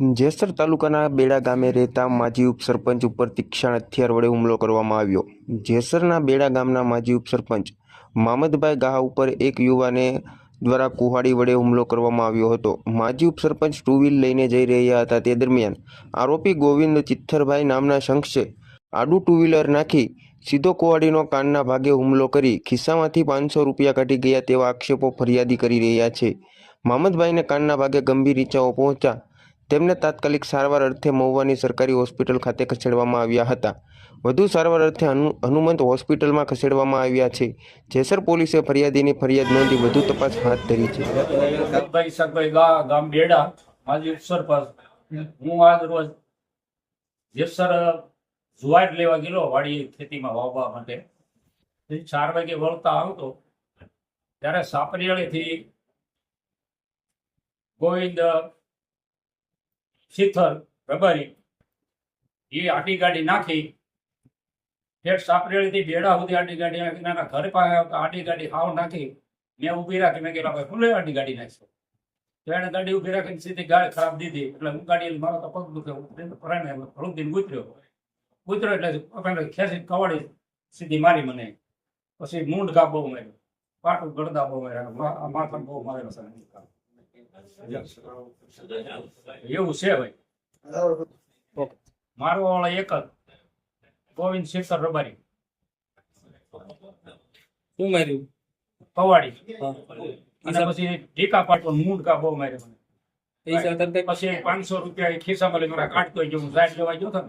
જેસર તાલુકાના બેડા ગામે રહેતા માજી ઉપસરપંચ ઉપર તીક્ષણ હથિયાર વડે હુમલો કરવામાં આવ્યો. જેસરના બેડા ગામના માજી ઉપસરપંચ મામદભાઈ ગાહ ઉપર એક યુવાને દ્વારા કુહાડી વડે હુમલો કરવામાં આવ્યો હતો. માજી ઉપસરપંચ ટુ વ્હીલ લઈને જઈ રહ્યા હતા. તે દરમિયાન આરોપી ગોવિંદ ચિત્થરભાઈ નામના શખ્સે આડું ટુ વ્હીલર નાખી સીધો કુહાડીનો કાનના ભાગે હુમલો કરી ખિસ્સામાંથી પાંચસો રૂપિયા કાઢી ગયા તેવા આક્ષેપો ફરિયાદી કરી રહ્યા છે. મામદભાઈને કાનના ભાગે ગંભીર ઈજાઓ પહોંચતા તેમને તાત્કાલિક સારવાર અર્થે મહુવાની સરકારી હોસ્પિટલ ખાતે ખસેડવામાં આવ્યા હતા. વધુ સારવાર અર્થે હનુમંત હોસ્પિટલમાં ખસેડવામાં આવ્યા છે. જેસર પોલીસે ફરિયાદીની ફરિયાદ નોંધી વધુ તપાસ હાથ ધરી છે. હું આજ રોજ જેસર જુવાર લેવા ગયેલો, વાડી ખેતીમાં વાવવા માટે. ચાર વાગે વળતા આવતો, ત્યારે સાપરિયાળીથી ગોવિંદ શીથર રબારી એ આટી ગાડી નાખી. ઠેઠ સાપરિયાળીથી ભેડા સુધી આટી ગાડી નાખી નાના ઘર પાસે આટી ગાડી હાવ નાખી. મેં ઊભી રાખી, મેં કહેલા ભાઈ ભૂલે આટી ગાડી નાખશો. તો એને ગાડી ઊભી રાખીને સીધી ગાડી ખરાબ દીધી. એટલે હું ગાડી મારો તો પગ દુખે પરાણે હળું દિન ગુતર્યો ગુતર્યો એટલે ખેંચી કવાડી સીધી મારી મને. પછી મૂંઢ કાપ બહુ માર્યો, પાટું ગળદા બહુ માર્યા માથા બહુ મારેલો છે. એવું છે ભાઈ. મારો વાળો એક જ. ગોવિંદ શેખર રબારી. શું માર્યું? પવાડી. અને પછી ઢીકા પાટો મૂંડકા બહુ માર્યો મને. પછી પાંચસો રૂપિયા ખિસ્સામાં લઈને કાઢતો ગયો હું સાઈડ લેવા ગયો હતો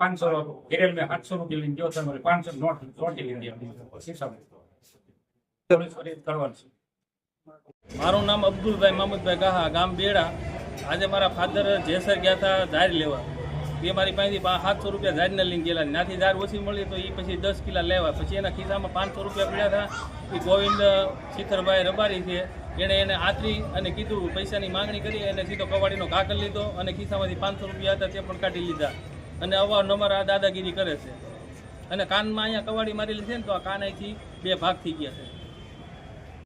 પાંચસો ઘેરેલ મેં સાતસો રૂપિયા લઈને ગયો હતો પાંચસો નોટ ખિસ્સામાં. પોલીસ છે. મારું નામ અબ્દુલભાઈ મામદભાઈ ગાહા, ગામ બેડા. આજે મારા ફાધર જેસર ગયા હતા ઝાર લેવા. એ મારી પાસેથી સાતસો રૂપિયા ઝાડને લઈને ગયેલા. ત્યાંથી ઝાડ ઓછી મળી તો એ પછી દસ કિલા લેવા. પછી એના ખિસ્સામાં પાંચસો રૂપિયા પડ્યા હતા. એ ગોવિંદ, શિખરભાઈ રબારી છે. એણે એને આતરી અને કીધું, પૈસાની માંગણી કરી અને સીધો કવાડીનો કાગળ લીધો અને ખિસ્સામાંથી પાંચસો રૂપિયા હતા તે પણ કાઢી લીધા. અને અવારનવાર આ દાદાગીરી કરે છે. અને કાનમાં અહીંયા કવાડી મારેલી છે ને, તો આ કાન અહીંથી બે ભાગ થઈ ગયા છે.